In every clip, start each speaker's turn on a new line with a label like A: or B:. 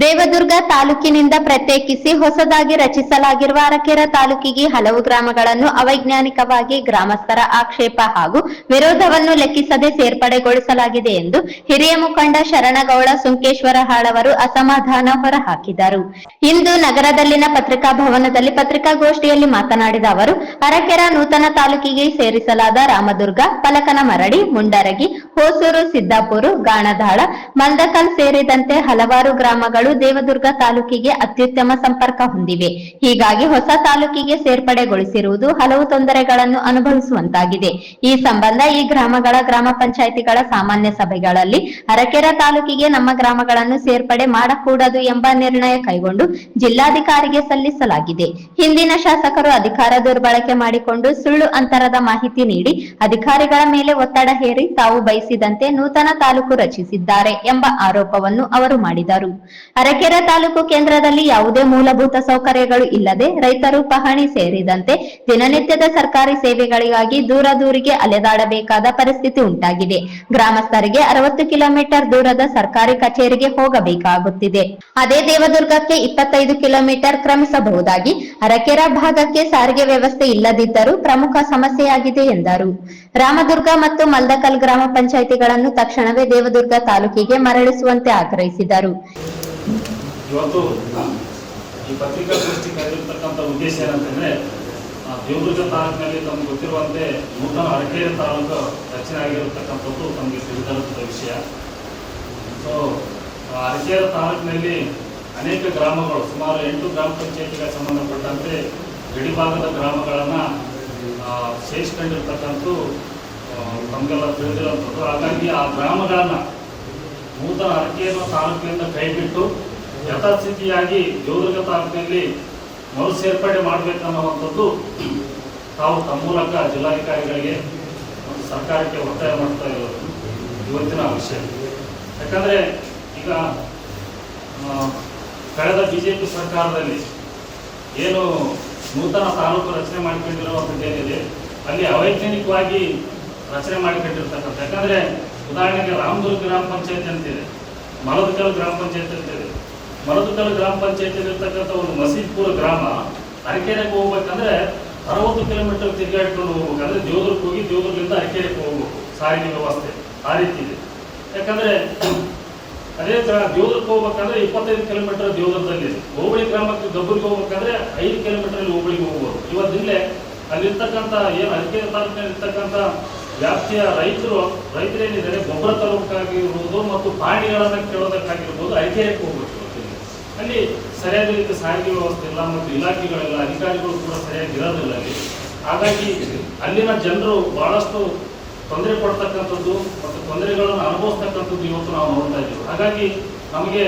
A: ದೇವದುರ್ಗ ತಾಲೂಕಿನಿಂದ ಪ್ರತ್ಯೇಕಿಸಿ ಹೊಸದಾಗಿ ರಚಿಸಲಾಗಿರುವ ಅರಕೆರೆ ತಾಲೂಕಿಗೆ ಹಲವು ಗ್ರಾಮಗಳನ್ನು ಅವೈಜ್ಞಾನಿಕವಾಗಿ ಗ್ರಾಮಸ್ಥರ ಆಕ್ಷೇಪ ಹಾಗೂ ವಿರೋಧವನ್ನು ಲೆಕ್ಕಿಸದೆ ಸೇರ್ಪಡೆಗೊಳಿಸಲಾಗಿದೆ ಎಂದು ಹಿರಿಯ ಮುಖಂಡ ಶರಣಗೌಡ ಸುಂಕೇಶ್ವರ ಹಾಳವರು ಅಸಮಾಧಾನ ಹೊರಹಾಕಿದರು. ಇಂದು ನಗರದಲ್ಲಿನ ಪತ್ರಿಕಾ ಭವನದಲ್ಲಿ ಪತ್ರಿಕಾಗೋಷ್ಠಿಯಲ್ಲಿ ಮಾತನಾಡಿದ ಅವರು, ಅರಕೆರ ನೂತನ ತಾಲೂಕಿಗೆ ಸೇರಿಸಲಾದ ರಾಮದುರ್ಗ, ಪಲಕನಮರಡಿ, ಮುಂಡರಗಿ, ಹೊಸೂರು, ಸಿದ್ದಾಪುರ, ಗಾಣದಾಳ, ಮಂದಕಲ್ ಸೇರಿದಂತೆ ಹಲವಾರು ಗ್ರಾಮಗಳು ದೇವದುರ್ಗ ತಾಲೂಕಿಗೆ ಅತ್ಯುತ್ತಮ ಸಂಪರ್ಕ ಹೊಂದಿವೆ. ಹೀಗಾಗಿ ಹೊಸ ತಾಲೂಕಿಗೆ ಸೇರ್ಪಡೆಗೊಳಿಸಿರುವುದು ಹಲವು ತೊಂದರೆಗಳನ್ನು ಅನುಭವಿಸುವಂತಾಗಿದೆ. ಈ ಸಂಬಂಧ ಈ ಗ್ರಾಮಗಳ ಗ್ರಾಮ ಪಂಚಾಯಿತಿಗಳ ಸಾಮಾನ್ಯ ಸಭೆಗಳಲ್ಲಿ ಅರಕೆರೆ ತಾಲೂಕಿಗೆ ನಮ್ಮ ಗ್ರಾಮಗಳನ್ನು ಸೇರ್ಪಡೆ ಮಾಡಕೂಡದು ಎಂಬ ನಿರ್ಣಯ ಕೈಗೊಂಡು ಜಿಲ್ಲಾಧಿಕಾರಿಗೆ ಸಲ್ಲಿಸಲಾಗಿದೆ. ಹಿಂದಿನ ಶಾಸಕರು ಅಧಿಕಾರ ದುರ್ಬಳಕೆ ಮಾಡಿಕೊಂಡು ಸುಳ್ಳು ಅಂತರದ ಮಾಹಿತಿ ನೀಡಿ ಅಧಿಕಾರಿಗಳ ಮೇಲೆ ಒತ್ತಡ ಹೇರಿ ತಾವು ಬಯಸಿದಂತೆ ನೂತನ ತಾಲೂಕು ರಚಿಸಿದ್ದಾರೆ ಎಂಬ ಆರೋಪವನ್ನು ಅವರು ಮಾಡಿದರು. ಅರಕೆರೆ ತಾಲೂಕು ಕೇಂದ್ರದಲ್ಲಿ ಯಾವುದೇ ಮೂಲಭೂತ ಸೌಕರ್ಯಗಳು ಇಲ್ಲದೆ ರೈತರು ಪಹಣಿ ಸೇರಿದಂತೆ ದಿನನಿತ್ಯದ ಸರ್ಕಾರಿ ಸೇವೆಗಳಿಗಾಗಿ ದೂರ ದೂರಿಗೆ ಅಲೆದಾಡಬೇಕಾದ ಪರಿಸ್ಥಿತಿ ಉಂಟಾಗಿದೆ. ಗ್ರಾಮಸ್ಥರಿಗೆ ಅರವತ್ತು ಕಿಲೋಮೀಟರ್ ದೂರದ ಸರ್ಕಾರಿ ಕಚೇರಿಗೆ ಹೋಗಬೇಕಾಗುತ್ತಿದೆ. ಅದೇ ದೇವದುರ್ಗಕ್ಕೆ ಇಪ್ಪತ್ತೈದು ಕಿಲೋಮೀಟರ್ ಕ್ರಮಿಸಬಹುದಾಗಿ ಅರಕೆರೆ ಭಾಗಕ್ಕೆ ಸಾರಿಗೆ ವ್ಯವಸ್ಥೆ ಇಲ್ಲದಿದ್ದರೂ ಪ್ರಮುಖ ಸಮಸ್ಯೆಯಾಗಿದೆ ಎಂದರು. ರಾಮದುರ್ಗ ಮತ್ತು ಮಲ್ದಕಲ್ ಗ್ರಾಮ ಪಂಚಾಯಿತಿಗಳನ್ನು ತಕ್ಷಣವೇ ದೇವದುರ್ಗ ತಾಲೂಕಿಗೆ ಮರಳಿಸುವಂತೆ ಆಗ್ರಹಿಸಿದರು.
B: ಇವತ್ತು ಈ ಪತ್ರಿಕಾಗೋಷ್ಠಿ ಕರೆದಿರ್ತಕ್ಕಂಥ ಉದ್ದೇಶ ಏನಂತಂದ್ರೆ ದೇವದುರ್ಗ ತಾಲೂಕಿನಲ್ಲಿ ತಮ್ಗೆ ಗೊತ್ತಿರುವಂತೆ ನೂತನ ಅರಕೆರೆ ತಾಲೂಕು ರಚನೆ ಆಗಿರತಕ್ಕಂಥದ್ದು ತಮಗೆ ತಿಳಿದಿರುವಂಥ ವಿಷಯ. ಸೊ ಅರಕೆರೆ ತಾಲೂಕಿನಲ್ಲಿ ಅನೇಕ ಗ್ರಾಮಗಳು, ಸುಮಾರು ಎಂಟು ಗ್ರಾಮ ಪಂಚಾಯತಿಗೆ ಸಂಬಂಧಪಟ್ಟಂತೆ ಗಡಿಭಾಗದ ಗ್ರಾಮಗಳನ್ನು ಸೇರಿಸ್ಕೊಂಡಿರ್ತಕ್ಕಂಥ ತಮಗೆಲ್ಲ ತಿಳಿದಿರುವಂಥದ್ದು. ಹಾಗಾಗಿ ಆ ಗ್ರಾಮಗಳನ್ನು ನೂತನ ಅರಕೆಯನ್ನು ತಾಲೂಕಿನಿಂದ ಕೈಬಿಟ್ಟು ಯಥಾಸ್ಥಿತಿಯಾಗಿ ದೇವದುರ್ಗ ತಾಲೂಕಿನಲ್ಲಿ ಮರು ಸೇರ್ಪಡೆ ಮಾಡಬೇಕನ್ನುವಂಥದ್ದು ತಾವು ತಮ್ಮ ಮೂಲಕ ಜಿಲ್ಲಾಧಿಕಾರಿಗಳಿಗೆ ಮತ್ತು ಸರ್ಕಾರಕ್ಕೆ ಒತ್ತಾಯ ಮಾಡ್ತಾ ಇರೋದು ಇವತ್ತಿನ ವಿಷಯ. ಯಾಕಂದರೆ ಈಗ ಕಳೆದ ಬಿ ಜೆ ಪಿ ಸರ್ಕಾರದಲ್ಲಿ ಏನು ನೂತನ ತಾಲೂಕು ರಚನೆ ಮಾಡಿಕೊಂಡಿರುವಂಥದ್ದೇನಿದೆ, ಅಲ್ಲಿ ಅವೈಜ್ಞಾನಿಕವಾಗಿ ರಚನೆ ಮಾಡಿಕೊಂಡಿರ್ತಕ್ಕಂಥ ಯಾಕಂದ್ರೆ ಉದಾಹರಣೆಗೆ ರಾಮದುರ್ಗ ಗ್ರಾಮ ಪಂಚಾಯತ್ ಅಂತಿದೆ ಮಲದಕಲ್ ಗ್ರಾಮ ಪಂಚಾಯತ್ ಅಂತಿದೆ ಮಲದಕಲ್ ಗ್ರಾಮ ಪಂಚಾಯತ್ ಇರ್ತಕ್ಕಂಥ ಒಂದು ಮಸೀದ್ಪುರ ಗ್ರಾಮ, ಅರಕೆರೆಗೆ ಹೋಗ್ಬೇಕಂದ್ರೆ ಅರವತ್ತು ಕಿಲೋಮೀಟರ್ ತಿರುಗಾಡ್ಕೊಂಡು ಹೋಗ್ಬೇಕಂದ್ರೆ ದೇವದುರ್ಗ ಹೋಗಿ ದೇವದುರ್ಗದಿಂದ ಅರಕೆರೆಗೆ ಹೋಗ್ಬೇಕು, ಸಾರಿಗೆ ವ್ಯವಸ್ಥೆ ಆ ರೀತಿ ಇದೆ ಯಾಕಂದ್ರೆ ಅದೇ ತರ ದೇವದುರ್ಗ ಹೋಗ್ಬೇಕಂದ್ರೆ ಇಪ್ಪತ್ತೈದು ಕಿಲೋಮೀಟರ್ ದೇವದುರ್ಗದಲ್ಲಿ ಹೋಬಳಿ ಗ್ರಾಮಕ್ಕೆ ಗಬ್ಬರಿಗೆ ಹೋಗ್ಬೇಕಂದ್ರೆ ಐದು ಕಿಲೋಮೀಟರ್ ಹೋಬಳಿಗೆ ಹೋಗ್ಬೋದು. ಇವತ್ತಿಲ್ಲೇ ಅಲ್ಲಿರ್ತಕ್ಕಂಥ ಏನು ಅರಕೆರೆ ತಾಲೂಕಿನಲ್ಲಿ ಇರ್ತಕ್ಕಂಥ ವ್ಯಾಪ್ತಿಯ ರೈತರು ರೈತರೇನಿದ್ದಾರೆ ಗೊಬ್ಬರ ತರಬೇಕಾಗಿರ್ಬೋದು ಮತ್ತು ಪ್ರಾಣಿಗಳನ್ನು ಕೇಳೋದಕ್ಕಾಗಿರ್ಬೋದು ಐತಿಹಾಸಿಕ ಹೋಗ್ಬೇಕು. ಅಲ್ಲಿ ಸರಿಯಾದ ರೀತಿ ಸಾರಿಗೆ ವ್ಯವಸ್ಥೆ ಇಲ್ಲ ಮತ್ತು ಇಲಾಖೆಗಳೆಲ್ಲ, ಅಧಿಕಾರಿಗಳು ಕೂಡ ಸರಿಯಾಗಿ ಇರೋದಿಲ್ಲ ಅಲ್ಲಿ ಹಾಗಾಗಿ ಅಲ್ಲಿನ ಜನರು ಬಹಳಷ್ಟು ತೊಂದರೆ ಪಡ್ತಕ್ಕಂಥದ್ದು ಮತ್ತು ತೊಂದರೆಗಳನ್ನು ಅನುಭವಿಸ್ತಕ್ಕಂಥದ್ದು ಇವತ್ತು ನಾವು ನೋಡ್ತಾ ಇದ್ದೀವಿ ಹಾಗಾಗಿ ನಮಗೆ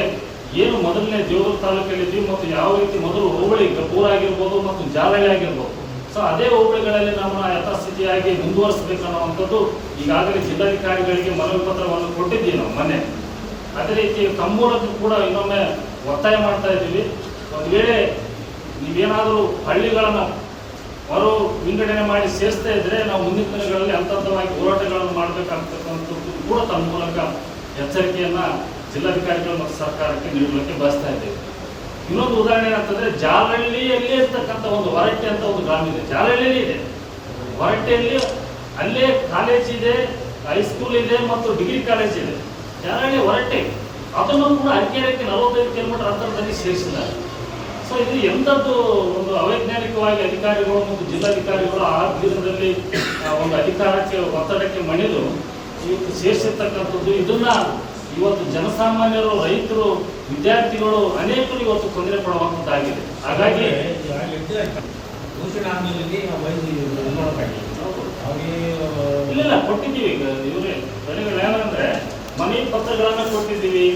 B: ಏನು ಮೊದಲನೇ ದೇವರ ತಾಲೂಕಲ್ಲಿದ್ದೀವಿ ಮತ್ತು ಯಾವ ರೀತಿ ಮೊದಲು ಹೋಬಳಿ, ಗಬ್ಬೂರಾಗಿರ್ಬೋದು ಮತ್ತು ಜಾಲಹಳ್ಳಿ ಆಗಿರ್ಬೋದು ಸೊ ಅದೇ ಹೋಬಳಿಗಳಲ್ಲಿ ನಮ್ಮ ಯಥಾಸ್ಥಿತಿಯಾಗಿ ಮುಂದುವರಿಸಬೇಕನ್ನುವಂಥದ್ದು ಈಗಾಗಲೇ ಜಿಲ್ಲಾಧಿಕಾರಿಗಳಿಗೆ ಮನವಿ ಪತ್ರವನ್ನು ಕೊಟ್ಟಿದ್ದೀವಿ ನಾವು ಮೊನ್ನೆ. ಅದೇ ರೀತಿ ತಮ್ಮೂರದ್ದು ಕೂಡ ಇನ್ನೊಮ್ಮೆ ಒತ್ತಾಯ ಮಾಡ್ತಾ ಇದ್ದೀವಿ. ಒಂದು ವೇಳೆ ನೀವೇನಾದರೂ ಹಳ್ಳಿಗಳನ್ನು ಮರು ವಿಂಗಡಣೆ ಮಾಡಿ ಸೇರಿಸ್ತಾ ಇದ್ರೆ ನಾವು ಮುಂದಿನ ದಿನಗಳಲ್ಲಿ ಹಂತವಾಗಿ ಹೋರಾಟಗಳನ್ನು ಮಾಡಬೇಕಾಗ್ತಕ್ಕಂಥದ್ದು ಕೂಡ ತಮ್ಮ ಮೂಲಕ ಎಚ್ಚರಿಕೆಯನ್ನು ಜಿಲ್ಲಾಧಿಕಾರಿಗಳು ಮತ್ತು ಸರ್ಕಾರಕ್ಕೆ ನೀಡಲಿಕ್ಕೆ ಬಯಸ್ತಾ ಇದ್ದೇವೆ. ಇನ್ನೊಂದು ಉದಾಹರಣೆ ಏನಂತಂದ್ರೆ ಜಾಲಹಳ್ಳಿಯಲ್ಲಿ ಇರ್ತಕ್ಕಂಥ ಒಂದು ಹೊರಟ್ಟೆ ಅಂತ ಒಂದು ಗ್ರಾಮ ಇದೆ. ಜಾಲಹಳ್ಳಿಯಲ್ಲಿ ಇದೆ. ಹೊರಟ್ಟೆಯಲ್ಲಿ ಅಲ್ಲೇ ಕಾಲೇಜ್ ಇದೆ ಹೈಸ್ಕೂಲ್ ಇದೆ ಮತ್ತು ಡಿಗ್ರಿ ಕಾಲೇಜ್ ಇದೆ. ಜಾಲಹಳ್ಳಿ ಹೊರಟ್ಟೆ ಅದನ್ನು ಕೂಡ ಅರಕೆರೆಗೆ ನಲವತ್ತೈದು ಕಿಲೋಮೀಟರ್ ಅಂತರದಲ್ಲಿ ಸೇರಿಸಿದ್ದಾರೆ. ಸೊ ಇದು ಎಂಥದ್ದು ಒಂದು ಅವೈಜ್ಞಾನಿಕವಾಗಿ ಅಧಿಕಾರಿಗಳು ಮತ್ತು ಜಿಲ್ಲಾಧಿಕಾರಿಗಳು ಆ ದಿನದಲ್ಲಿ ಒಂದು ಅಧಿಕಾರಕ್ಕೆ, ಒತ್ತಡಕ್ಕೆ ಮಣಿದು ಇವತ್ತು ಸೇರಿಸಿರ್ತಕ್ಕಂಥದ್ದು. ಇದನ್ನ ಇವತ್ತು ಜನಸಾಮಾನ್ಯರು, ರೈತರು ವಿದ್ಯಾರ್ಥಿಗಳು ಅನೇಕರು ಇವತ್ತು ತೊಂದರೆ ಪಡುವಂತಾಗಿದೆ ಹಾಗಾಗಿ ಇಲ್ಲ ಕೊಟ್ಟಿದ್ದೀವಿ. ಈಗ ಇವರೇ ಏನಂದ್ರೆ ಮನೆ ಪತ್ರಗಳನ್ನ ಕೊಟ್ಟಿದ್ದೀವಿ.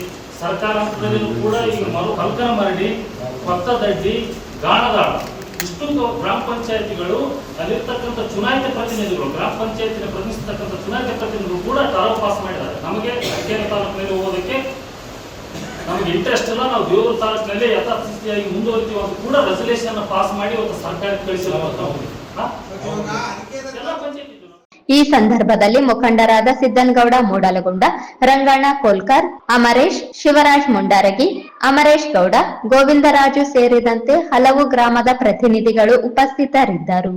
B: ಸರ್ಕಾರ ಹಂತದಲ್ಲೂ ಕೂಡ ಈಗ ಮರು ಕಲ್ಕನ ಮರಡಿ ಕೊತ್ತದಡ್ಡಿ ಗಾಣದಾಳ ಇಷ್ಟೊಂದು ಗ್ರಾಮ ಪಂಚಾಯತಿಗಳು ಅಲ್ಲಿರ್ತಕ್ಕಂಥ ಚುನಾಯಿತ ಪ್ರತಿನಿಧಿಗಳು ಗ್ರಾಮ ಪಂಚಾಯತಿನ ಪ್ರತಿನಿಧಿಸ್ತಕ್ಕಂಥ ಚುನಾಯಿತ ಪ್ರತಿನಿಧಿಗಳು ಕೂಡ ಠರಾವು ಪಾಸ್ ಮಾಡಿದ್ದಾರೆ. ನಮಗೆ ಅರಕೇರಿ ತಾಲೂಕಿನಲ್ಲಿ ಹೋಗೋದಕ್ಕೆ ನಮಗೆ ಇಂಟ್ರೆಸ್ಟ್ ಇಲ್ಲ, ನಾವು ದೇವರ ತಾಲೂಕಿನಲ್ಲಿ ಯಥಾಸ್ಥಿತಿಯಾಗಿ ಮುಂದುವರಿತೀವಿ ಅಂತ ಕೂಡ ರೆಸಲ್ಯೂಷನ್ ಪಾಸ್ ಮಾಡಿ ಒಂದು ಸರ್ಕಾರಕ್ಕೆ ಕಳಿಸಿರುವಂತ ಎಲ್ಲ
A: ಈ ಸಂದರ್ಭದಲ್ಲಿ ಮುಖಂಡರಾದ ಸಿದ್ದನಗೌಡ ಮೂಡಲಗುಂಡ ರಂಗಣ್ಣ ಕೋಲ್ಕರ್, ಅಮರೇಶ್ ಶಿವರಾಜ್ ಮುಂಡಾರಗಿ, ಅಮರೇಶ್ ಗೌಡ, ಗೋವಿಂದರಾಜು ಸೇರಿದಂತೆ ಹಲವು ಗ್ರಾಮದ ಪ್ರತಿನಿಧಿಗಳು ಉಪಸ್ಥಿತರಿದ್ದರು.